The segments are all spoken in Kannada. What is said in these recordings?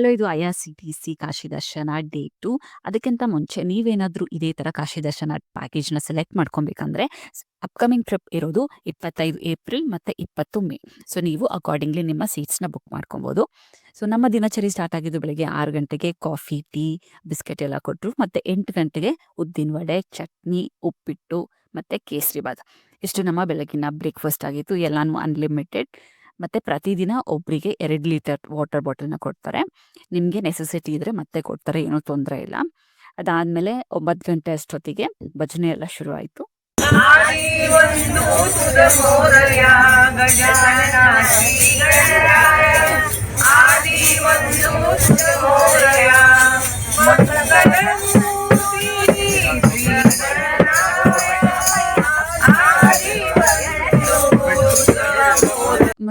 ಹಲೋ ಇದು I R C T C Kashi ದರ್ಶನ ಡೇ ಟು ಅದಕ್ಕಿಂತ ಮುಂಚೆ ನೀವೇನಾದರೂ ಇದೇ ಥರ ಕಾಶಿ ದರ್ಶನ ಪ್ಯಾಕೇಜ್ನ ಸೆಲೆಕ್ಟ್ ಮಾಡ್ಕೊಬೇಕಂದ್ರೆ ಅಪ್ಕಮಿಂಗ್ ಟ್ರಿಪ್ ಇರೋದು ಇಪ್ಪತ್ತೈದು ಏಪ್ರಿಲ್ ಮತ್ತು ಇಪ್ಪತ್ತು ಮೇ. ಸೊ, ನೀವು ಅಕಾರ್ಡಿಂಗ್ಲಿ ನಿಮ್ಮ ಸೀಟ್ಸ್ನ ಬುಕ್ ಮಾಡ್ಕೊಬೋದು. ಸೊ, ನಮ್ಮ ದಿನಚರಿ ಸ್ಟಾರ್ಟ್ ಆಗಿದ್ದು ಬೆಳಗ್ಗೆ ಆರು ಗಂಟೆಗೆ ಕಾಫಿ, ಟೀ, ಬಿಸ್ಕೆಟ್ ಎಲ್ಲ ಕೊಟ್ಟರು ಮತ್ತು ಎಂಟು ಗಂಟೆಗೆ ಉದ್ದಿನ ವಡೆ, ಚಟ್ನಿ, ಉಪ್ಪಿಟ್ಟು ಮತ್ತು ಕೇಸರಿಬಾತ್ ಇಷ್ಟು ನಮ್ಮ ಬೆಳಗಿನ ಬ್ರೇಕ್ಫಾಸ್ಟ್ ಆಗಿತ್ತು. ಎಲ್ಲಾನು ಅನ್ಲಿಮಿಟೆಡ್ ಮತ್ತು ಪ್ರತಿದಿನ ಒಬ್ಬರಿಗೆ ಎರಡು ಲೀಟರ್ ವಾಟರ್ ಬಾಟಲ್ನ ಕೊಡ್ತಾರೆ. ನಿಮಗೆ ನೆಸೆಸಿಟಿ ಇದ್ದರೆ ಮತ್ತೆ ಕೊಡ್ತಾರೆ, ಏನೂ ತೊಂದರೆ ಇಲ್ಲ. ಅದಾದಮೇಲೆ ಒಂಬತ್ತು ಗಂಟೆ ಅಷ್ಟೊತ್ತಿಗೆ ಭಜನೆ ಎಲ್ಲ ಶುರು ಆಯಿತು. ಆದಿವೊಂದು ಸುರಮೋರಯ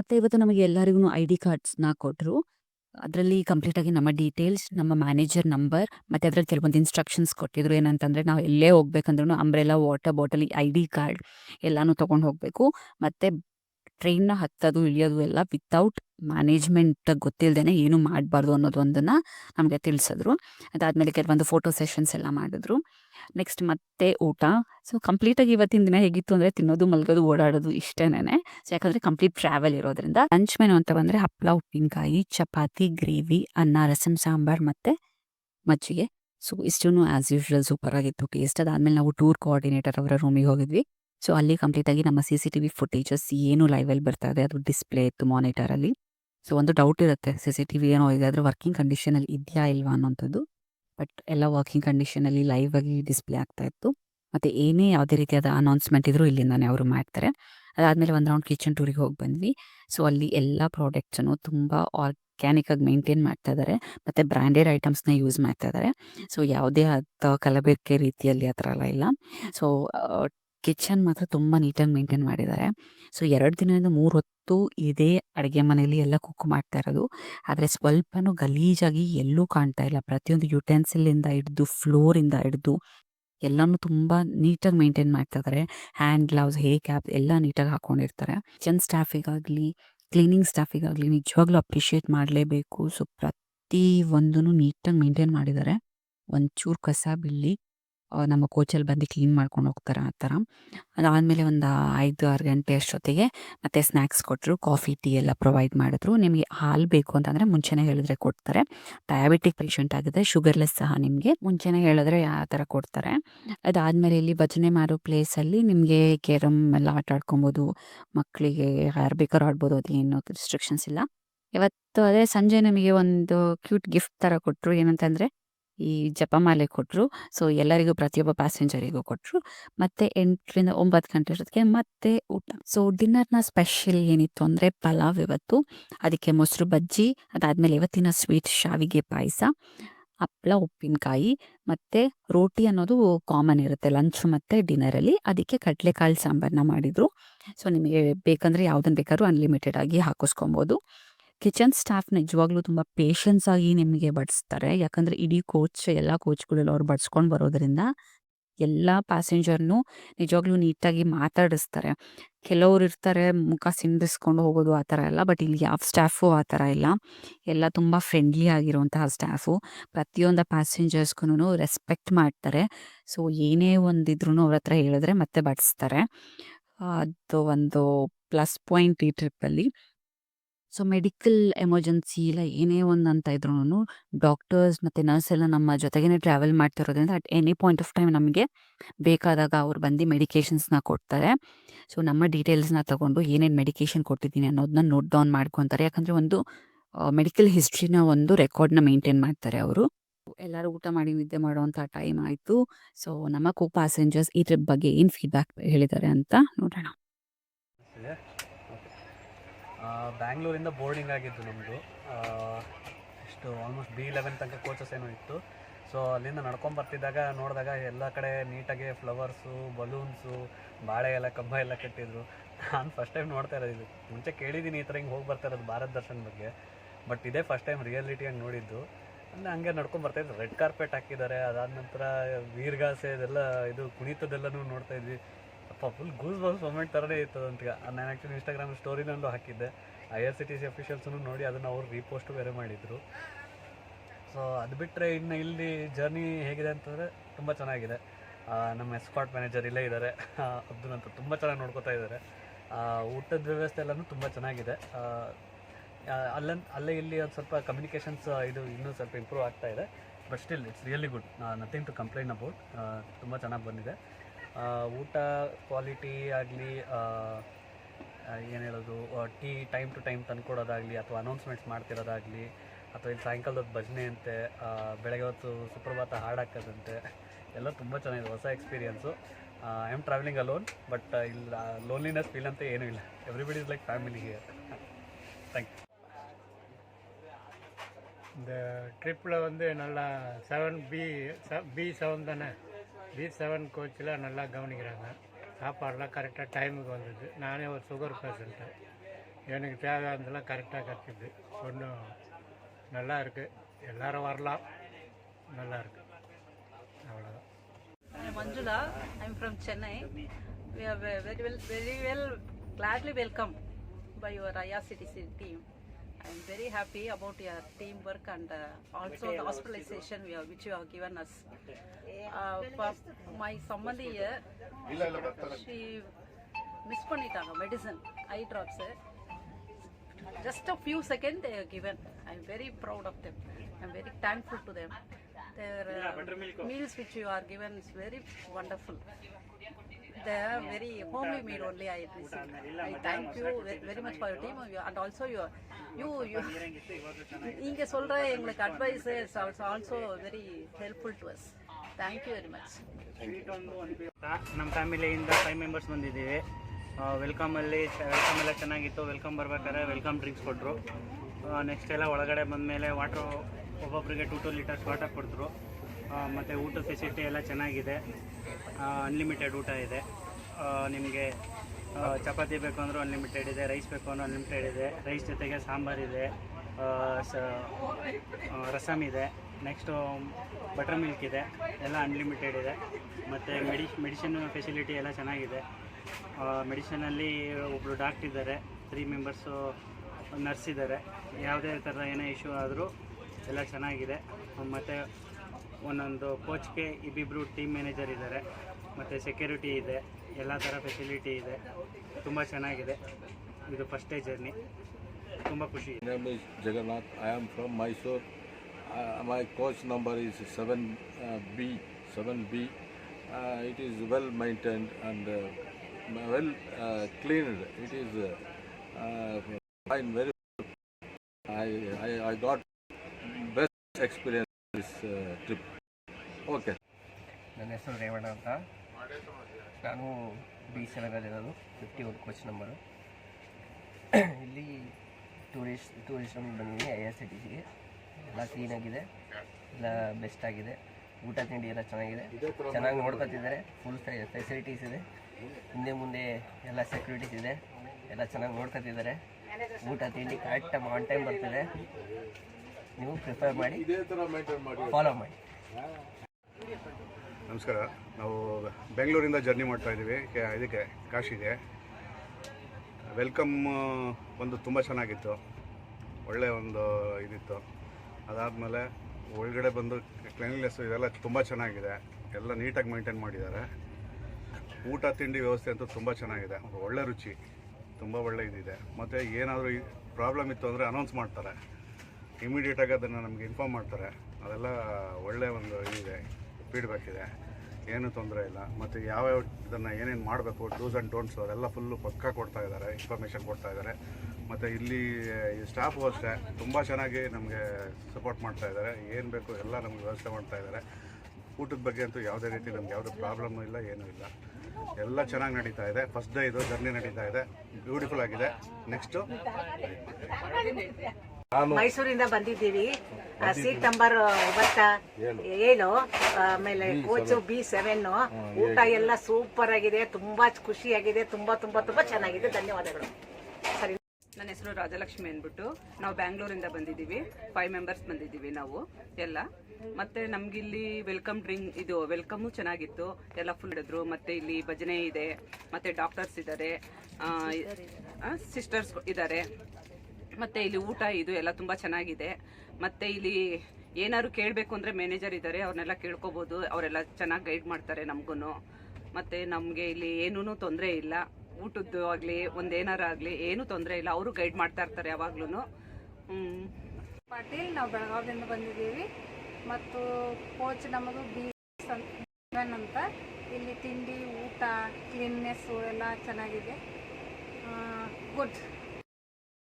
ಮತ್ತು ಇವತ್ತು ನಮಗೆ ಎಲ್ಲರಿಗೂ ಐ ಡಿ ಕಾರ್ಡ್ಸ್ನ ಕೊಟ್ಟರು ಅದರಲ್ಲಿ ಕಂಪ್ಲೀಟಾಗಿ ನಮ್ಮ ಡೀಟೇಲ್ಸ್, ನಮ್ಮ ಮ್ಯಾನೇಜರ್ ನಂಬರ್, ಮತ್ತು ಅದರಲ್ಲಿ ಕೆಲವೊಂದು ಇನ್ಸ್ಟ್ರಕ್ಷನ್ಸ್ ಕೊಟ್ಟಿದ್ರು ಏನಂತಂದರೆ ನಾವು ಎಲ್ಲೇ ಹೋಗ್ಬೇಕಂದ್ರೂ umbrella water bottle I D card ಎಲ್ಲನೂ ತೊಗೊಂಡು ಹೋಗಬೇಕು. ಮತ್ತು ಟ್ರೈನ್ನ ಹತ್ತೋದು, ಇಳಿಯೋದು ಎಲ್ಲ ವಿತೌಟ್ ಮ್ಯಾನೇಜ್ಮೆಂಟ್ ಗೊತ್ತಿಲ್ಲದೇನೆ ಏನು ಮಾಡಬಾರ್ದು ಅನ್ನೋದೊಂದನ್ನು ನಮಗೆ ತಿಳಿಸಿದ್ರು. ಅದಾದಮೇಲೆ ಕೆಲವೊಂದು ಫೋಟೋ ಸೆಷನ್ಸ್ ಎಲ್ಲ ಮಾಡಿದ್ರು. ನೆಕ್ಸ್ಟ್ ಮತ್ತೆ ಊಟ. ಸೊ ಕಂಪ್ಲೀಟಾಗಿ ಇವತ್ತಿನ ದಿನ ಹೇಗಿತ್ತು ಅಂದರೆ ತಿನ್ನೋದು, ಮಲಗೋದು, ಓಡಾಡೋದು ಇಷ್ಟೇನೆ ಸೊ ಯಾಕಂದರೆ ಕಂಪ್ಲೀಟ್ ಟ್ರಾವೆಲ್ ಇರೋದ್ರಿಂದ ಲಂಚ್ ಮೆನು ಅಂತ ಬಂದರೆ ಹಪ್ಪಳ ಉಪ್ಪಿನಕಾಯಿ, ಚಪಾತಿ ಗ್ರೇವಿ ಅನ್ನ, ರಸಂ, ಸಾಂಬಾರ್ ಮತ್ತು ಮಜ್ಜಿಗೆ. ಸೊ ಇಷ್ಟು ಆ್ಯಸ್ ಯೂಶ್ವಲ್ ಸೂಪರ್ ಆಗಿತ್ತು. ಟೇಸ್ಟ್ ಅದಾದಮೇಲೆ ನಾವು ಟೂರ್ ಕೋಆರ್ಡಿನೇಟರ್ ಅವರ ರೂಮಿಗೆ ಹೋಗಿದ್ವಿ. ಸೊ, ಅಲ್ಲಿ ಕಂಪ್ಲೀಟಾಗಿ ನಮ್ಮ C C T V footages ಏನು ಲೈವಲ್ಲಿ ಬರ್ತಾ ಇದೆ. ಅದು ಡಿಸ್ಪ್ಲೇ ಇತ್ತು ಮಾನಿಟರಲ್ಲಿ ಸೊ, ಒಂದು ಡೌಟ್ ಇರುತ್ತೆ. ಸಿ ಸಿ ಟಿ ವಿ ಏನೋ ಇದೆ ಆದರೆ ವರ್ಕಿಂಗ್ ಕಂಡೀಷನಲ್ಲಿ ಇದೆಯಾ ಇಲ್ವಾ ಅನ್ನೋಂಥದ್ದು. ಬಟ್ ಎಲ್ಲ ವರ್ಕಿಂಗ್ ಕಂಡೀಷನಲ್ಲಿ ಲೈವ್ ಆಗಿ ಡಿಸ್ಪ್ಲೇ ಆಗ್ತಾ ಇತ್ತು. ಮತ್ತು ಏನೇ ಯಾವುದೇ ರೀತಿಯಾದ ಅನೌನ್ಸ್ಮೆಂಟ್ ಇದ್ದರೂ ಇಲ್ಲಿಂದಾನೆ ಅವರು ಮಾಡ್ತಾರೆ. ಅದಾದಮೇಲೆ ಒಂದು ರೌಂಡ್ ಕಿಚನ್ ಟೂರಿಗೆ ಹೋಗಿ ಬಂದ್ವಿ. ಸೊ, ಅಲ್ಲಿ ಎಲ್ಲ ಪ್ರಾಡಕ್ಟ್ಸನ್ನು ತುಂಬ ಆರ್ಗ್ಯಾನಿಕ್ ಆಗಿ ಮೇಂಟೈನ್ ಮಾಡ್ತಾ ಇದ್ದಾರೆ ಮತ್ತು ಬ್ರ್ಯಾಂಡೆಡ್ ಐಟಮ್ಸ್ನ ಯೂಸ್ ಮಾಡ್ತಾ ಇದ್ದಾರೆ ಸೊ, ಯಾವುದೇ ಆದ ಕಲಬೆರಕೆ ರೀತಿಯಲ್ಲಿ ಆ ಥರ ಎಲ್ಲ ಇಲ್ಲ. ಸೊ ಕಿಚನ್ ಮಾತ್ರ ತುಂಬ ನೀಟಾಗಿ ಮೇಂಟೈನ್ ಮಾಡಿದ್ದಾರೆ. ಸೊ, ಎರಡು ದಿನದಿಂದ ಮೂರು ಹೊತ್ತು ಇದೇ ಅಡುಗೆ ಮನೆಯಲ್ಲಿ ಎಲ್ಲ ಕುಕ್ ಮಾಡ್ತಾ ಇರೋದು. ಆದರೆ ಸ್ವಲ್ಪನೂ ಗಲೀಜಾಗಿ ಎಲ್ಲೂ ಕಾಣ್ತಾ ಇಲ್ಲ. ಪ್ರತಿಯೊಂದು ಯುಟೆನ್ಸಿಲಿಂದ ಹಿಡಿದು, ಫ್ಲೋರಿಂದ ಹಿಡಿದು ಎಲ್ಲನೂ ತುಂಬ ನೀಟಾಗಿ ಮೇಂಟೈನ್ ಮಾಡ್ತಾ ಇದ್ದಾರೆ. ಹ್ಯಾಂಡ್ ಗ್ಲೌಸ್ ಹೇ ಕ್ಯಾಪ್ ಎಲ್ಲ ನೀಟಾಗಿ ಹಾಕ್ಕೊಂಡಿರ್ತಾರೆ ಕಿಚನ್ ಸ್ಟಾಫಿಗಾಗಲಿ, ಕ್ಲೀನಿಂಗ್ ಸ್ಟಾಫಿಗಾಗಲಿ ನಿಜವಾಗ್ಲೂ ಅಪ್ರಿಷಿಯೇಟ್ ಮಾಡಲೇಬೇಕು. ಸೊ ಪ್ರತಿ ಒಂದೂ ನೀಟಾಗಿ ಮೇಂಟೈನ್ ಮಾಡಿದ್ದಾರೆ. ಒಂಚೂರು ಕಸ ಬಿಲ್ಲಿ ನಮ್ಮ ಕೋಚಲ್ಲಿ ಬಂದು ಕ್ಲೀನ್ ಮಾಡ್ಕೊಂಡು ಹೋಗ್ತಾರೆ ಆ ಥರ ಅದಾದಮೇಲೆ ಒಂದು ಐದು, ಆರು ಗಂಟೆ ಅಷ್ಟೊತ್ತಿಗೆ ಮತ್ತೆ ಸ್ನ್ಯಾಕ್ಸ್ ಕೊಟ್ಟರು ಕಾಫಿ ಟೀ ಎಲ್ಲ ಪ್ರೊವೈಡ್ ಮಾಡಿದ್ರು. ನಿಮಗೆ ಹಾಲು ಬೇಕು ಅಂತಂದರೆ ಮುಂಚೆನೇ ಹೇಳಿದ್ರೆ ಕೊಡ್ತಾರೆ. ಡಯಾಬಿಟಿಕ್ ಪೇಷಂಟ್ ಆಗಿದ್ರೆ ಶುಗರ್ಲೆಸ್ ಸಹ ನಿಮಗೆ ಮುಂಚೆನೇ ಹೇಳಿದ್ರೆ ಆ ಥರ ಕೊಡ್ತಾರೆ. ಅದಾದಮೇಲೆ ಇಲ್ಲಿ ಭಜನೆ ಮಾಡೋ ಪ್ಲೇಸಲ್ಲಿ ನಿಮಗೆ ಕೇರಮ್ ಎಲ್ಲ ಆಟ ಆಡ್ಕೊಬೋದು ಮಕ್ಕಳಿಗೆ ಯಾರು ಬೇಕಾದ್ರೂ ಆಡ್ಬೋದು ಅದೇನು ರಿಸ್ಟ್ರಿಕ್ಷನ್ಸ್ ಇಲ್ಲ. ಇವತ್ತು ಅದೇ ಸಂಜೆ ನಿಮಗೆ ಒಂದು ಕ್ಯೂಟ್ ಗಿಫ್ಟ್ ಥರ ಕೊಟ್ಟರು ಏನಂತಂದರೆ ಈ ಜಪಮಾಲೆ ಕೊಟ್ಟರು ಸೊ, ಎಲ್ಲರಿಗೂ ಪ್ರತಿಯೊಬ್ಬ ಪ್ಯಾಸೆಂಜರಿಗೂ ಕೊಟ್ಟರು ಮತ್ತು ಎಂಟರಿಂದ ಒಂಬತ್ತು ಗಂಟೆ ಅಷ್ಟೊತ್ತಿಗೆ ಮತ್ತೆ ಊಟ. ಸೊ ಡಿನ್ನರ್ನ ಸ್ಪೆಷಲ್ ಏನಿತ್ತು ಅಂದರೆ ಪಲಾವ್ ಇವತ್ತು. ಅದಕ್ಕೆ ಮೊಸರು ಬಜ್ಜಿ, ಅದಾದಮೇಲೆ ಇವತ್ತಿನ ಸ್ವೀಟ್ ಶಾವಿಗೆ ಪಾಯಸ ಹಪ್ಪಳ ಉಪ್ಪಿನಕಾಯಿ, ಮತ್ತು ರೋಟಿ ಅನ್ನೋದು ಕಾಮನ್ ಇರುತ್ತೆ ಲಂಚ್ ಮತ್ತು ಡಿನ್ನರಲ್ಲಿ ಅದಕ್ಕೆ ಕಡಲೆಕಾಳು ಸಾಂಬಾರನ್ನ ಮಾಡಿದರು. ಸೊ, ನಿಮಗೆ ಬೇಕಂದರೆ ಯಾವುದನ್ನು ಬೇಕಾದ್ರೂ ಅನ್ಲಿಮಿಟೆಡ್ ಆಗಿ ಹಾಕಿಸ್ಕೊಬೋದು. ಕಿಚನ್ ಸ್ಟಾಫ್ ನಿಜವಾಗ್ಲೂ ತುಂಬ ಪೇಷನ್ಸ್ ಆಗಿ ನಿಮಗೆ ಬಡಿಸ್ತಾರೆ. ಯಾಕಂದರೆ ಇಡೀ ಕೋಚ್ ಎಲ್ಲ ಕೋಚ್ಗಳಲ್ಲಿ ಅವ್ರು ಬಡ್ಸ್ಕೊಂಡು ಬರೋದ್ರಿಂದ ಎಲ್ಲ ಪ್ಯಾಸೆಂಜರ್ನು ನಿಜವಾಗ್ಲೂ ನೀಟಾಗಿ ಮಾತಾಡಿಸ್ತಾರೆ. ಕೆಲವ್ರು ಇರ್ತಾರೆ, ಮುಖ ಸಿಂಡಿಸ್ಕೊಂಡು ಹೋಗೋದು ಆ ಥರ ಎಲ್ಲ ಬಟ್ ಇಲ್ಲಿ ಯಾವ ಸ್ಟಾಫು ಆ ಥರ ಇಲ್ಲ. ಎಲ್ಲ ತುಂಬ ಫ್ರೆಂಡ್ಲಿ ಆಗಿರುವಂತಹ ಸ್ಟಾಫು ಪ್ರತಿಯೊಂದು ಪ್ಯಾಸೆಂಜರ್ಸ್ಗೂ ರೆಸ್ಪೆಕ್ಟ್ ಮಾಡ್ತಾರೆ. ಸೊ ಏನೇ ಒಂದಿದ್ರು ಅವ್ರ ಹತ್ರ ಹೇಳಿದ್ರೆ ಮತ್ತೆ ಬಡಿಸ್ತಾರೆ. ಅದು ಒಂದು ಪ್ಲಸ್ ಪಾಯಿಂಟ್ ಈ ಟ್ರಿಪ್ಪಲ್ಲಿ ಸೊ, ಮೆಡಿಕಲ್ ಎಮರ್ಜೆನ್ಸಿ ಇಲ್ಲ ಏನೇ ಒಂದು ಅಂತ ಇದ್ರೂ ಡಾಕ್ಟರ್ಸ್ ಮತ್ತು ನರ್ಸ್ ಎಲ್ಲ ನಮ್ಮ ಜೊತೆಗೇ travel ಮಾಡ್ತಿರೋದ್ರಿಂದ at any point of time ನಮಗೆ ಬೇಕಾದಾಗ ಅವ್ರು ಬಂದು ಮೆಡಿಕೇಷನ್ಸ್ನ ಕೊಡ್ತಾರೆ. ಸೊ, ನಮ್ಮ ಡೀಟೇಲ್ಸ್ನ ತಗೊಂಡು ಏನೇನು ಮೆಡಿಕೇಷನ್ ಕೊಟ್ಟಿದ್ದೀನಿ ಅನ್ನೋದನ್ನ ನೋಟ್ ಡೌನ್ ಮಾಡ್ಕೊತಾರೆ. ಯಾಕಂದರೆ ಒಂದು ಮೆಡಿಕಲ್ ಹಿಸ್ಟ್ರಿನ ಒಂದು ರೆಕಾರ್ಡ್ನ ಮೇಂಟೈನ್ ಮಾಡ್ತಾರೆ ಅವರು. ಎಲ್ಲರೂ ಊಟ ಮಾಡಿ ನಿದ್ದೆ ಮಾಡುವಂಥ ಟೈಮ್ ಆಯಿತು. ಸೊ, ನಮ್ಮ ಕೋ ಪ್ಯಾಸೆಂಜರ್ಸ್ ಈ ಟ್ರಿಪ್ ಬಗ್ಗೆ ಏನು ಫೀಡ್ಬ್ಯಾಕ್ ಹೇಳಿದ್ದಾರೆ ಅಂತ ನೋಡೋಣ. ಬ್ಯಾಂಗ್ಳೂರಿಂದ ಬೋರ್ಡಿಂಗ್ ಆಗಿದ್ದು ನಮ್ಮದು ಎಷ್ಟು ಆಲ್ಮೋಸ್ಟ್ ಬಿ ಇಲೆವೆನ್ ತನಕ ಕೋಚಸ್ ಏನೋ ಇತ್ತು. ಸೊ ಅಲ್ಲಿಂದ ನಡ್ಕೊಂಡು ಬರ್ತಿದ್ದಾಗ ನೋಡಿದಾಗ ಎಲ್ಲ ಕಡೆ ನೀಟಾಗಿ ಫ್ಲವರ್ಸು ಬಲೂನ್ಸು ಬಾಳೆ ಎಲ್ಲ, ಕಂಬ ಎಲ್ಲ ಕಟ್ಟಿದ್ರು. ನಾನು ಫಸ್ಟ್ ಟೈಮ್ ನೋಡ್ತಾ ಇರೋದು ಮುಂಚೆ ಕೇಳಿದ್ದೀನಿ ಈ ಥರ ಹಿಂಗೆ ಹೋಗಿ ಬರ್ತಾ ಇರೋದು ಭಾರತ್ ದರ್ಶನ್ ಬಗ್ಗೆ. ಬಟ್ ಇದೇ ಫಸ್ಟ್ ಟೈಮ್ ರಿಯಾಲಿಟಿಯಾಗಿ ನೋಡಿದ್ದು. ಅಂದರೆ ಹಂಗೆ ನಡ್ಕೊಂಡು ಇದ್ರು. ರೆಡ್ ಕಾರ್ಪೆಟ್ ಹಾಕಿದ್ದಾರೆ. ಅದಾದ ನಂತರ ವೀರ್ಗಾಸೆ ಇದೆಲ್ಲ ಇದು ಕುಣಿತದೆಲ್ಲನೂ ನೋಡ್ತಾ ಇದ್ವಿ. ಅಪ್ಪ ಫುಲ್ ಗೂಸ್ ಬಾಲ್ಸ್ ಮೊಮೆಂಟ್ ಥರನೇ ಇತ್ತು ಅಂತ. ನಾನು ಆ್ಯಕ್ಚುಲಿ ಇನ್ಸ್ಟಾಗ್ರಾಮ್ ಸ್ಟೋರಿನೊಂದು ಹಾಕಿದ್ದೆ. I R C T C ಅಫಿಷಿಯಲ್ಸನ್ನು ನೋಡಿ ಅದನ್ನು ಅವರು ರೀಪೋಸ್ಟು ಬೇರೆ ಮಾಡಿದರು. ಸೊ ಅದು ಬಿಟ್ಟರೆ ಇನ್ನು ಇಲ್ಲಿ ಜರ್ನಿ ಹೇಗಿದೆ ಅಂತಂದರೆ ತುಂಬ ಚೆನ್ನಾಗಿದೆ. ನಮ್ಮ ಎಸ್ಕಾಟ್ ಮ್ಯಾನೇಜರ್ ಇಲ್ಲೇ ಇದ್ದಾರೆ ಅಬ್ದುಲ್ ಅಂತ ತುಂಬ ಚೆನ್ನಾಗಿ ನೋಡ್ಕೋತಾ ಇದ್ದಾರೆ ಊಟದ ವ್ಯವಸ್ಥೆ ಎಲ್ಲನೂ ತುಂಬ ಚೆನ್ನಾಗಿದೆ. ಅಲ್ಲ, ಅಲ್ಲೇ ಇಲ್ಲಿ ಒಂದು ಸ್ವಲ್ಪ ಕಮ್ಯುನಿಕೇಷನ್ಸ್ ಇದು ಇನ್ನೂ ಸ್ವಲ್ಪ ಇಂಪ್ರೂವ್ ಆಗ್ತಾ ಇದೆ. But still it's really good nothing to complain about ತುಂಬ ಚೆನ್ನಾಗಿ ಬಂದಿದೆ. ಊಟ ಕ್ವಾಲಿಟಿ ಆಗಲಿ ಏನು ಹೇಳೋದು ಟೀ ಟೈಮ್ ಟು ಟೈಮ್ ತಂದ್ಕೊಡೋದಾಗಲಿ ಅಥವಾ ಅನೌನ್ಸ್ಮೆಂಟ್ಸ್ ಮಾಡ್ತಿರೋದಾಗಲಿ ಅಥವಾ ಇಲ್ಲಿ ಸಾಯಂಕಾಲದ ಹೊತ್ತು ಭಜನೆ ಅಂತೆ ಆ, ಬೆಳಗ್ಗೆ ಹೊತ್ತು ಸುಪ್ರಭಾತ ಹಾಡಾಕೋದಂತೆ ಎಲ್ಲ ತುಂಬ ಚೆನ್ನಾಗಿದೆ ಹೊಸ experience I am travelling alone but ಇಲ್ಲ ಲೋನ್ಲಿನೆಸ್ ಫೀಲ್ ಅಂತ ಏನೂ ಇಲ್ಲ everybody is like family here thank you இந்த ட்ரிப்பில் வந்து நல்லா செவன் பி பி செவன் தானே பி செவன் கோச்சில் நல்லா கவனிக்கிறாங்க. சாப்பாடெல்லாம் கரெக்டாக டைமுக்கு வந்தது. நானே ஒரு சுகர் பேஷண்ட்டு எனக்கு தேவையானதெல்லாம் கரெக்டாக கிடச்சிது ஒன்றும் நல்லா இருக்குது எல்லாரும் வரலாம். நல்லா இருக்குது அவ்வளோதான் Manjula I'm from Chennai very well very well gladly welcome by your IRCTC team I'm very happy about your teamwork and uh, also the hospitalization we have, which you have given us. Uh, for my somebody here, she miss பண்ணிட்டாங்க medicine eye drops just a few seconds they are given. I'm very proud of them. I'm very thankful to them. Their uh, meals which you are given is very wonderful. They are very homely meal only I received. I thank you ve- very much for your team You- and also your you you நீங்க சொல்ற எங்களுக்கு advice is also also very helpful to us. Thank you very much. ನಮ್ಮ ಫ್ಯಾಮಿಲಿಯಿಂದ ಫೈವ್ ಮೆಂಬರ್ಸ್ ಬಂದಿದ್ದೀವಿ ವೆಲ್ಕಮಲ್ಲಿ ವೆಲ್ಕಮ್ ಎಲ್ಲ ಚೆನ್ನಾಗಿತ್ತು ವೆಲ್ಕಮ್ ಬರ್ಬೇಕಾದ್ರೆ ವೆಲ್ಕಮ್ ಡ್ರಿಂಕ್ಸ್ ಕೊಟ್ಟರು ನೆಕ್ಸ್ಟ್ ಎಲ್ಲ ಒಳಗಡೆ ಬಂದಮೇಲೆ ವಾಟ್ರು ಒಬ್ಬೊಬ್ಬರಿಗೆ ಟೂ ಟೂ ಲೀಟರ್ಸ್ ವಾಟರ್ ಕೊಟ್ಟರು ಮತ್ತು ಊಟದ ಫೆಸಿಲಿಟಿ ಎಲ್ಲ ಚೆನ್ನಾಗಿದೆ ಅನ್ಲಿಮಿಟೆಡ್ ಊಟ ಇದೆ ನಿಮಗೆ ಚಪಾತಿ ಬೇಕು ಅಂದರೂ ಅನ್ಲಿಮಿಟೆಡ್ ಇದೆ ರೈಸ್ ಬೇಕು ಅಂದರೆ ಅನ್ಲಿಮಿಟೆಡ್ ಇದೆ ರೈಸ್ ಜೊತೆಗೆ ಸಾಂಬಾರಿದೆ ಇದೆ ಸ ರಸಮ್ ಇದೆ ನೆಕ್ಸ್ಟು ಬಟರ್ ಮಿಲ್ಕ್ ಇದೆ, ಎಲ್ಲ ಅನ್ಲಿಮಿಟೆಡ್ ಇದೆ. ಮತ್ತು ಮೆಡಿ ಮೆಡಿಸಿನ್ ಫೆಸಿಲಿಟಿ ಎಲ್ಲ ಚೆನ್ನಾಗಿದೆ. ಮೆಡಿಷನಲ್ಲಿ ಒಬ್ಬರು ಡಾಕ್ಟ್ರ್ ಇದ್ದಾರೆ ತ್ರೀ ಮೆಂಬರ್ಸು ನರ್ಸ್ ಇದ್ದಾರೆ. ಯಾವುದೇ ಥರದ ಏನೇ ಇಶ್ಯೂ ಆದರೂ ಎಲ್ಲ ಚೆನ್ನಾಗಿದೆ. ಮತ್ತು ಒಂದೊಂದು ಕೋಚ್ಗೆ ಇಬ್ಬಿಬ್ಬರು ಟೀಮ್ ಮ್ಯಾನೇಜರ್ ಇದ್ದಾರೆ. ಮತ್ತು ಸೆಕ್ಯೂರಿಟಿ ಇದೆ ಎಲ್ಲ ಥರ ಫೆಸಿಲಿಟಿ ಇದೆ. ತುಂಬ ಚೆನ್ನಾಗಿದೆ. ಇದು ಫಸ್ಟೇ ಜರ್ನಿ ತುಂಬ ಖುಷಿ. Jagannath I am from Mysuru my coach number is seven B seven B it is well maintained and well cleaned it is I very I I got best experience trip okay ನನ್ನ ಹೆಸರು ರೇವಣ್ಣ ಅಂತ. ನಾನು ಬಿ ಸೆವೆನಲ್ಲಿರೋದು ಫಿಫ್ಟಿ ಒನ್ ಕೋಚ್ ನಂಬರು ಇಲ್ಲಿ ಟೂರಿಸ್ಟ್ ಟೂರಿಸಮ್ ಬಂದಿದ್ದೀನಿ ಐ ಆರ್ ಸಿ ಟಿ ಸಿಗೆ ಎಲ್ಲ ಕ್ಲೀನಾಗಿದೆ ಎಲ್ಲ ಬೆಸ್ಟ್ ಆಗಿದೆ. ಊಟ ತಿಂಡಿ ಎಲ್ಲ ಚೆನ್ನಾಗಿದೆ. ಚೆನ್ನಾಗಿ ನೋಡ್ಕೊತಿದ್ದಾರೆ. ಫುಲ್ ಫೆಸಿಲಿಟೀಸ್ ಇದೆ. ಹಿಂದೆ ಮುಂದೆ ಎಲ್ಲ ಸೆಕ್ಯೂರಿಟೀಸ್ ಇದೆ. ಎಲ್ಲ ಚೆನ್ನಾಗಿ ನೋಡ್ಕೊತಿದ್ದಾರೆ. ಊಟ ತಿಂಡಿ ಕರೆಕ್ಟ್ ಆನ್ ಟೈಮ್ ಬರ್ತಿದೆ. ನೀವು ಪ್ರಿಫರ್ ಮಾಡಿ ಫಾಲೋ ಮಾಡಿ. ನಮಸ್ಕಾರ. ನಾವು ಬೆಂಗಳೂರಿಂದ ಜರ್ನಿ ಮಾಡ್ತಾ ಇದ್ದೀವಿ. ಇದಕ್ಕೆ ಕಾಶಿಗೆ. ವೆಲ್ಕಮ್, ಒಂದು ತುಂಬ ಚೆನ್ನಾಗಿತ್ತು. ಒಳ್ಳೆಯ ಒಂದು ಇದಿತ್ತು. ಅದಾದಮೇಲೆ ಒಳಗಡೆ ಬಂದು ಕ್ಲೀನ್ಲೆಸ್ ಇದೆಲ್ಲ ತುಂಬ ಚೆನ್ನಾಗಿದೆ. ಎಲ್ಲ ನೀಟಾಗಿ ಮೇಂಟೈನ್ ಮಾಡಿದ್ದಾರೆ. ಊಟ, ತಿಂಡಿ ವ್ಯವಸ್ಥೆ ಅಂತೂ ತುಂಬ ಚೆನ್ನಾಗಿದೆ. ಒಳ್ಳೆ ರುಚಿ. ತುಂಬ ಒಳ್ಳೆ ಇದಿದೆ. ಮತ್ತು ಏನಾದರೂ ಪ್ರಾಬ್ಲಮ್ ಇತ್ತು ಅಂದರೆ ಅನೌನ್ಸ್ ಮಾಡ್ತಾರೆ. ಇಮಿಡಿಯೇಟಾಗಿ ಅದನ್ನು ನಮಗೆ ಇನ್ಫಾರ್ಮ್ ಮಾಡ್ತಾರೆ. ಅದೆಲ್ಲ ಒಳ್ಳೆಯ ಒಂದು ಇದಿದೆ. ಫೀಡ್ಬ್ಯಾಕ್ ಇದೆ ಏನೂ ತೊಂದರೆ ಇಲ್ಲ. ಮತ್ತು ಯಾವ್ಯಾವ ಇದನ್ನು ಏನೇನು ಮಾಡಬೇಕು ಡೂಸ್ ಆ್ಯಂಡ್ ಡೋಂಟ್ಸ್ ಅವರೆಲ್ಲ ಫುಲ್ಲು ಪಕ್ಕ ಕೊಡ್ತಾ ಇದ್ದಾರೆ ಇನ್ಫಾರ್ಮೇಷನ್ ಕೊಡ್ತಾ ಇದ್ದಾರೆ. ಮತ್ತು ಇಲ್ಲಿ ಸ್ಟಾಫು ಅಷ್ಟೇ ತುಂಬ ಚೆನ್ನಾಗಿ ನಮಗೆ ಸಪೋರ್ಟ್ ಮಾಡ್ತಾ ಇದ್ದಾರೆ. ಏನು ಬೇಕು ಎಲ್ಲ ನಮಗೆ ವ್ಯವಸ್ಥೆ ಮಾಡ್ತಾ ಇದ್ದಾರೆ. ಊಟದ ಬಗ್ಗೆ ಅಂತೂ ಯಾವುದೇ ರೀತಿ ನಮ್ಗೆ ಯಾವುದೇ ಪ್ರಾಬ್ಲಮ್ ಇಲ್ಲ, ಏನೂ ಇಲ್ಲ. ಎಲ್ಲ ಚೆನ್ನಾಗಿ ನಡೀತಾ ಇದೆ. ಫಸ್ಟ್ ಡೇ ಇದು ಜರ್ನಿ ನಡೀತಾ ಇದೆ. ಬ್ಯೂಟಿಫುಲ್ ಆಗಿದೆ. ನೆಕ್ಸ್ಟು ಮೈಸೂರಿಂದ ಬಂದಿದ್ದೀವಿ. ಸೀಟ್ ನಂಬರ್ ಒಂಬತ್ತ ಏಳು. ಆಮೇಲೆ ಕೋಚು ಬಿ ಸೆವೆನ್. ಊಟ ಎಲ್ಲ ಸೂಪರ್ ಆಗಿದೆ ತುಂಬಾ ಖುಷಿಯಾಗಿದೆ ತುಂಬಾ ತುಂಬಾ ತುಂಬಾ ಚೆನ್ನಾಗಿದೆ. ಧನ್ಯವಾದಗಳು. ಸರಿ. ನನ್ನ ಹೆಸರು ರಾಜಲಕ್ಷ್ಮಿ ಅಂದ್ಬಿಟ್ಟು ನಾವು ಬ್ಯಾಂಗ್ಳೂರಿಂದ ಬಂದಿದ್ದೀವಿ. ಫೈವ್ ಮೆಂಬರ್ಸ್ ಬಂದಿದ್ದೀವಿ ನಾವು ಎಲ್ಲ. ಮತ್ತೆ ನಮ್ಗಿಲ್ಲಿ ವೆಲ್ಕಮ್ ಡ್ರಿಂಕ್ ಇದು ವೆಲ್ಕಮ್ ಚೆನ್ನಾಗಿತ್ತು. ಎಲ್ಲ ಫುಲ್ ಇಡಿದ್ರು ಮತ್ತೆ ಇಲ್ಲಿ ಭಜನೆ ಇದೆ ಮತ್ತೆ ಡಾಕ್ಟರ್ಸ್ ಇದ್ದಾರೆ. ಸಿಸ್ಟರ್ಸ್ ಇದ್ದಾರೆ. ಮತ್ತೆ ಇಲ್ಲಿ ಊಟ, ಇದು ಎಲ್ಲ ತುಂಬಾ ಚೆನ್ನಾಗಿದೆ. ಮತ್ತೆ ಇಲ್ಲಿ ಏನಾದ್ರು ಕೇಳಬೇಕು ಅಂದರೆ ಮ್ಯಾನೇಜರ್ ಇದ್ದಾರೆ ಅವ್ರನ್ನೆಲ್ಲ ಕೇಳ್ಕೋಬಹುದು ಅವರೆಲ್ಲ ಚೆನ್ನಾಗಿ ಗೈಡ್ ಮಾಡ್ತಾರೆ ನಮಗೂ ಮತ್ತು ನಮಗೆ ಇಲ್ಲಿ ಏನೂ ತೊಂದರೆ ಇಲ್ಲ. ಊಟದ್ದು ಆಗಲಿ ಒಂದೇನಾರು ಆಗಲಿ, ಏನೂ ತೊಂದರೆ ಇಲ್ಲ. ಅವರು ಗೈಡ್ ಮಾಡ್ತಾ ಇರ್ತಾರೆ ಯಾವಾಗ್ಲೂ ಪಾಟೀಲ್, ನಾವು ಬೆಳಗಾವಿಯಿಂದ ಬಂದಿದ್ದೀವಿ. ಮತ್ತು ಕೋಚ್ ನಮಗೂ ಬಿ ಅಂತ. ಇಲ್ಲಿ ತಿಂಡಿ, ಊಟ ಕ್ಲೀನ್ನೆಸ್ಸು ಎಲ್ಲ ಚೆನ್ನಾಗಿದೆ. ಗುಡ್